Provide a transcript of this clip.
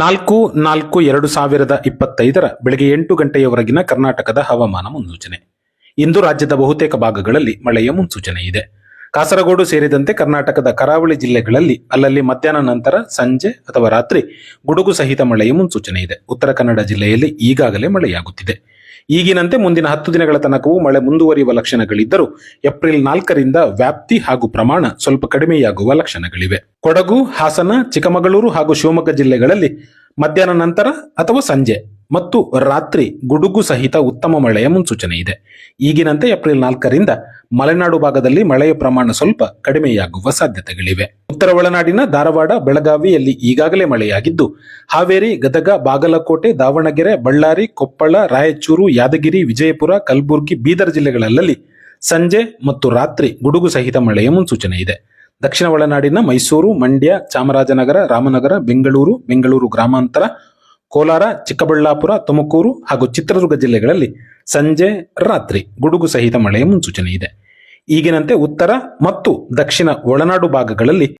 ನಾಲ್ಕು ನಾಲ್ಕು ಎರಡು ಸಾವಿರದ ಇಪ್ಪತ್ತೈದರ ಬೆಳಗ್ಗೆ ಎಂಟು ಗಂಟೆಯವರೆಗಿನ ಕರ್ನಾಟಕದ ಹವಾಮಾನ ಮುನ್ಸೂಚನೆ. ಇಂದು ರಾಜ್ಯದ ಬಹುತೇಕ ಭಾಗಗಳಲ್ಲಿ ಮಳೆಯ ಮುನ್ಸೂಚನೆ ಇದೆ. ಕಾಸರಗೋಡು ಸೇರಿದಂತೆ ಕರ್ನಾಟಕದ ಕರಾವಳಿ ಜಿಲ್ಲೆಗಳಲ್ಲಿ ಅಲ್ಲಲ್ಲಿ ಮಧ್ಯಾಹ್ನ ನಂತರ ಸಂಜೆ ಅಥವಾ ರಾತ್ರಿ ಗುಡುಗು ಸಹಿತ ಮಳೆಯ ಮುನ್ಸೂಚನೆ ಇದೆ. ಉತ್ತರ ಕನ್ನಡ ಜಿಲ್ಲೆಯಲ್ಲಿ ಈಗಾಗಲೇ ಮಳೆಯಾಗುತ್ತಿದೆ. ಈಗಿನಂತೆ ಮುಂದಿನ ಹತ್ತು ದಿನಗಳ ತನಕವೂ ಮಳೆ ಮುಂದುವರಿಯುವ ಲಕ್ಷಣಗಳಿದ್ದರೂ ಏಪ್ರಿಲ್ ನಾಲ್ಕರಿಂದ ವ್ಯಾಪ್ತಿ ಹಾಗೂ ಪ್ರಮಾಣ ಸ್ವಲ್ಪ ಕಡಿಮೆಯಾಗುವ ಲಕ್ಷಣಗಳಿವೆ. ಕೊಡಗು, ಹಾಸನ, ಚಿಕ್ಕಮಗಳೂರು ಹಾಗೂ ಶಿವಮೊಗ್ಗ ಜಿಲ್ಲೆಗಳಲ್ಲಿ ಮಧ್ಯಾಹ್ನ ನಂತರ ಅಥವಾ ಸಂಜೆ ಮತ್ತು ರಾತ್ರಿ ಗುಡುಗು ಸಹಿತ ಉತ್ತಮ ಮಳೆಯ ಮುನ್ಸೂಚನೆ ಇದೆ. ಈಗಿನಂತೆ ಏಪ್ರಿಲ್ ನಾಲ್ಕರಿಂದ ಮಲೆನಾಡು ಭಾಗದಲ್ಲಿ ಮಳೆಯ ಪ್ರಮಾಣ ಸ್ವಲ್ಪ ಕಡಿಮೆಯಾಗುವ ಸಾಧ್ಯತೆಗಳಿವೆ. ಉತ್ತರ ಒಳನಾಡಿನ ಧಾರವಾಡ ಬೆಳಗಾವಿಯಲ್ಲಿ ಈಗಾಗಲೇ ಮಳೆಯಾಗಿದ್ದು, ಹಾವೇರಿ, ಗದಗ, ಬಾಗಲಕೋಟೆ, ದಾವಣಗೆರೆ, ಬಳ್ಳಾರಿ, ಕೊಪ್ಪಳ, ರಾಯಚೂರು, ಯಾದಗಿರಿ, ವಿಜಯಪುರ, ಕಲಬುರಗಿ, ಬೀದರ್ ಜಿಲ್ಲೆಗಳಲ್ಲಿ ಸಂಜೆ ಮತ್ತು ರಾತ್ರಿ ಗುಡುಗು ಸಹಿತ ಮಳೆಯ ಮುನ್ಸೂಚನೆ ಇದೆ. ದಕ್ಷಿಣ ಒಳನಾಡಿನ ಮೈಸೂರು, ಮಂಡ್ಯ, ಚಾಮರಾಜನಗರ, ರಾಮನಗರ, ಬೆಂಗಳೂರು ಬೆಂಗಳೂರು ಗ್ರಾಮಾಂತರ ಕೋಲಾರ, ಚಿಕ್ಕಬಳ್ಳಾಪುರ, ತುಮಕೂರು ಹಾಗೂ ಚಿತ್ರದುರ್ಗ ಜಿಲ್ಲೆಗಳಲ್ಲಿ ಸಂಜೆ, ರಾತ್ರಿ ಗುಡುಗು ಸಹಿತ ಮಳೆಯ ಮುನ್ಸೂಚನೆ ಇದೆ. ಈಗಿನಂತೆ ಉತ್ತರ ಮತ್ತು ದಕ್ಷಿಣ ಒಳನಾಡು ಭಾಗಗಳಲ್ಲಿ